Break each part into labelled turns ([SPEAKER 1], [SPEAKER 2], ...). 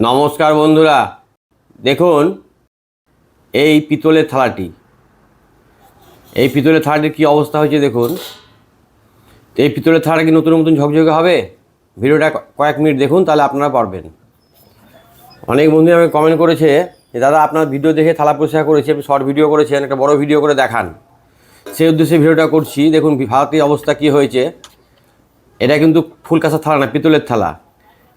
[SPEAKER 1] নমস্কার বন্ধুরা। দেখুন, এই পিতলের থালাটি। এই পিতলের থালাটির কী অবস্থা হয়েছে দেখুন। এই পিতলের থালা কি নতুন নতুন ঝকঝকে হবে? ভিডিওটা কয়েক মিনিট দেখুন, তাহলে আপনারা পারবেন। অনেক বন্ধু আমাকে কমেন্ট করেছে যে, দাদা, আপনার ভিডিও দেখে থালা পরিষ্কার করেছে শর্ট ভিডিও করেছেন, একটা বড় ভিডিও করে দেখান। সেই উদ্দেশ্যে ভিডিওটা করছি। দেখুন, ভারতের অবস্থা কী হয়েছে? এটা কিন্তু ফুল কাঁচা থালা না, পিতলের থালা।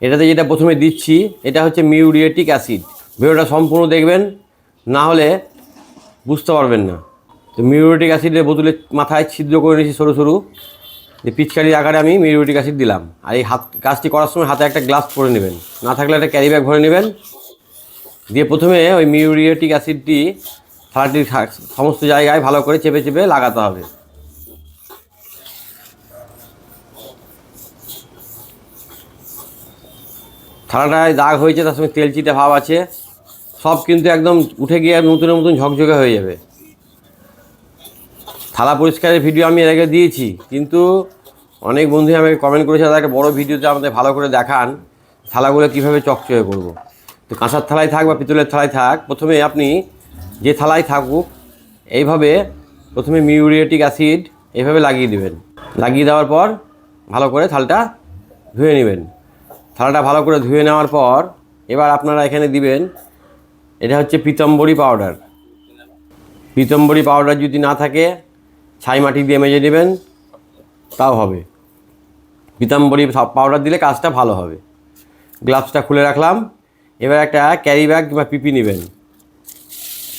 [SPEAKER 1] এটাতে যেটা প্রথমে দিচ্ছি, এটা হচ্ছে মিউরিয়েটিক অ্যাসিড। ভিডিওটা সম্পূর্ণ দেখবেন, না হলে বুঝতে পারবেন না। তো মিউরিয়েটিক অ্যাসিডের বোতলে মাথায় ছিদ্র করে নিয়েছি সরু সরু। যে পিচকারির আকারে আমি মিউরিয়েটিক অ্যাসিড দিলাম। আর এই হাত, কাজটি করার সময় হাতে একটা গ্লাস পরে নেবেন। না থাকলে একটা ক্যারি ব্যাগ ভরে নেবেন। দিয়ে প্রথমে ওই মিউরিয়েটিক অ্যাসিডটি থালাটির সমস্ত জায়গায় ভালো করে চেপে চেপে লাগাতে হবে। থালাটায় দাগ হয়েছে, তার সঙ্গে তেল চিটে ভাব আছে। সব কিন্তু একদম উঠে গিয়ে নতুন নতুন ঝকঝকে হয়ে যাবে। থালা পরিষ্কারের ভিডিও আমি এর আগে দিয়েছি, কিন্তু অনেক বন্ধু আমাকে কমেন্ট করেছে তাদেরকে বড় ভিডিওতে আমাদের ভালো করে দেখান, থালাগুলো কীভাবে চকচকে করব? তো কাঁসার থালায় থাক বা পিতলের থালায় থাক, প্রথমে আপনি যে থালায় থাকুক, এইভাবে প্রথমে মিউরিয়েটিক অ্যাসিড এইভাবে লাগিয়ে দেবেন। লাগিয়ে দেওয়ার পর ভালো করে থালটা ধুয়ে নেবেন। থালাটা ভালো করে ধুয়ে নেওয়ার পর এবার আপনারা এখানে দিবেন, এটা হচ্ছে পিতম্বরী পাউডার। পিতম্বরী পাউডার যদি না থাকে, ছাই মাটি দিয়ে মেজে নেবেন, তাও হবে। পিতাম্বরী পাউডার দিলে কাজটা ভালো হবে। গ্লাভসটা খুলে রাখলাম। এবার একটা ক্যারি ব্যাগ কিংবা পিপি নেবেন।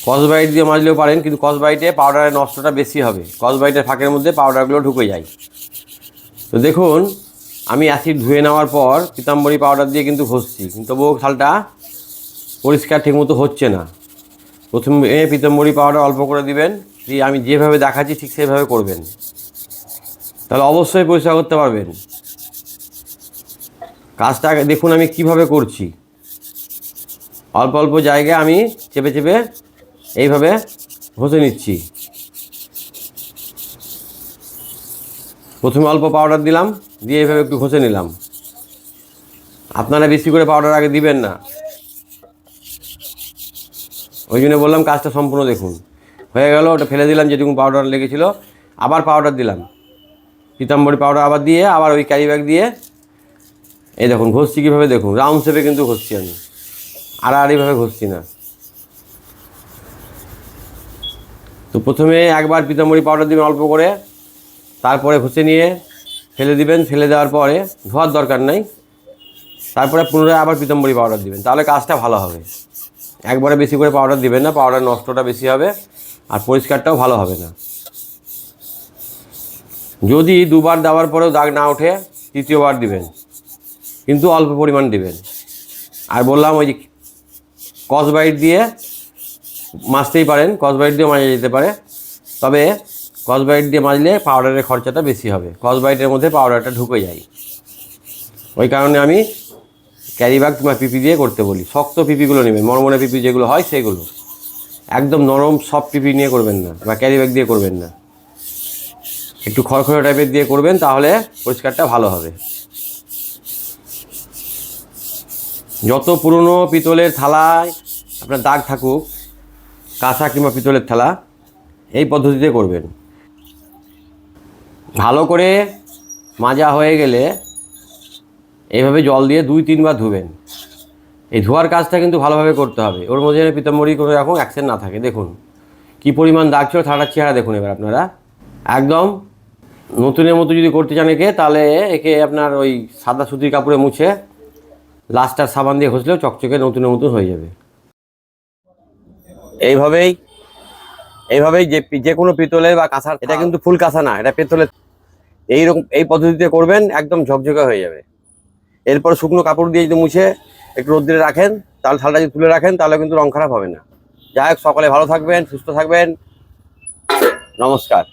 [SPEAKER 1] কসবাইট দিয়ে মাজলেও পারেন, কিন্তু কসবাইটে পাউডারের নষ্টটা বেশি হবে। কসবাইটের ফাঁকের মধ্যে পাউডারগুলো ঢুকে যায়। তো দেখুন আমি অ্যাসিড ধুয়ে নেওয়ার পর পিতাম্বরী পাউডার দিয়ে কিন্তু ঘষছি, কিন্তু তবুও থালটা পরিষ্কার ঠিকমতো হচ্ছে না। প্রথমে পিতাম্বরী পাউডার অল্প করে দিবেন, দিয়ে আমি যেভাবে দেখাচ্ছি ঠিক সেইভাবে করবেন। তাহলে অবশ্যই পরিষ্কার করতে পারবেন। কাজটা দেখুন আমি কীভাবে করছি। অল্প অল্প জায়গায় আমি চেপে চেপে এইভাবে ঘষে নিচ্ছি। প্রথমে অল্প পাউডার দিলাম, দিয়ে এইভাবে একটু ঘষে নিলাম। আপনারা বেশি করে পাউডার আগে দিবেন না। ওই জন্য বললাম কাজটা সম্পূর্ণ দেখুন। হয়ে গেল, ওটা ফেলে দিলাম, যেটুকু পাউডার লেগেছিলো। আবার পাউডার দিলাম। পিতাম্বরী পাউডার আবার দিয়ে, আবার ওই ক্যারি ব্যাগ দিয়ে। এই দেখুন, ঘষছি কীভাবে দেখুন। রাউন্ড শেপে কিন্তু ঘষছি আমি। আর আড়াআড়িভাবে ঘষছি না। তো প্রথমে একবার পিতাম্বরী পাউডার দিবেন অল্প করে। তারপরে ঘষে নিয়ে ফেলে দিবেন, ফেলে দেওয়ার পরে ধোয়ার দরকার নাই। তারপরে পুনরায় আবার পিতাম্বরী পাউডার দিবেন, তাহলে কাজটা ভালো হবে। একবারে বেশি করে পাউডার দিবেন না পাউডার নষ্টটা বেশি হবে আর পরিষ্কারটাও ভালো হবে না। যদি দুবার দেওয়ার পরেও দাগ না ওঠে, তৃতীয়বার দিবেন, কিন্তু অল্প পরিমাণ দিবেন। আর বললাম ওই যে কসবাইট দিয়ে মাজতেই পারেন, কসবাইট দিয়ে মাজা যেতে পারে। তবে কসবাইট দিয়ে মাজলে পাউডারের খরচাটা বেশি হবে। কসবাইটের মধ্যে পাউডারটা ঢুকে যায়। ওই কারণে আমি ক্যারি ব্যাগ কিংবা পিপি দিয়ে করতে বলি। শক্ত পিপিগুলো নেবেন, মরমরে পিপি যেগুলো হয় সেগুলো। একদম নরম সফট পিপি নিয়ে করবেন না, বা ক্যারি ব্যাগ দিয়ে করবেন না। একটু খড়খড়ে টাইপের দিয়ে করবেন, তাহলে পরিষ্কারটা ভালো হবে। যত পুরনো পিতলের থালায় আপনার দাগ থাকুক কাঁচা কিংবা পিতলের থালা, এই পদ্ধতিতে করবেন। ভালো করে মাজা হয়ে গেলে এইভাবে জল দিয়ে দুই, তিনবার ধুবেন। এই ধোয়ার কাজটা কিন্তু ভালোভাবে করতে হবে। ওর মধ্যে যেন পিতাম্বরী কোনো রকম অ্যাকশন না থাকে। দেখুন, কী পরিমাণ দাগ ছিল থালাটার চেহারা দেখুন এবার আপনারা। একদম নতুনের মতো যদি করতে চান একে, তাহলে একে আপনার ওই সাদা সুতির কাপড়ে মুছে লাস্টার সাবান দিয়ে ঘষলেও চকচকে নতুনের মতন হয়ে যাবে। এইভাবেই এইভাবেই যে যে কোনো পিতলে বা কাঁসার এটা কিন্তু ফুল কাঁসা না এটা পিতলে। এইরকম এই পদ্ধতিতে করবেন একদম ঝকঝকে হয়ে যাবে। এরপর শুকনো কাপড় দিয়ে যদি মুছে একটু রোদ্রে রাখেন তাহলে থালটা যদি তুলে রাখেন তাহলে কিন্তু রং খারাপ হবে না। যাই হোক সকালে ভালো থাকবেন সুস্থ থাকবেন। নমস্কার।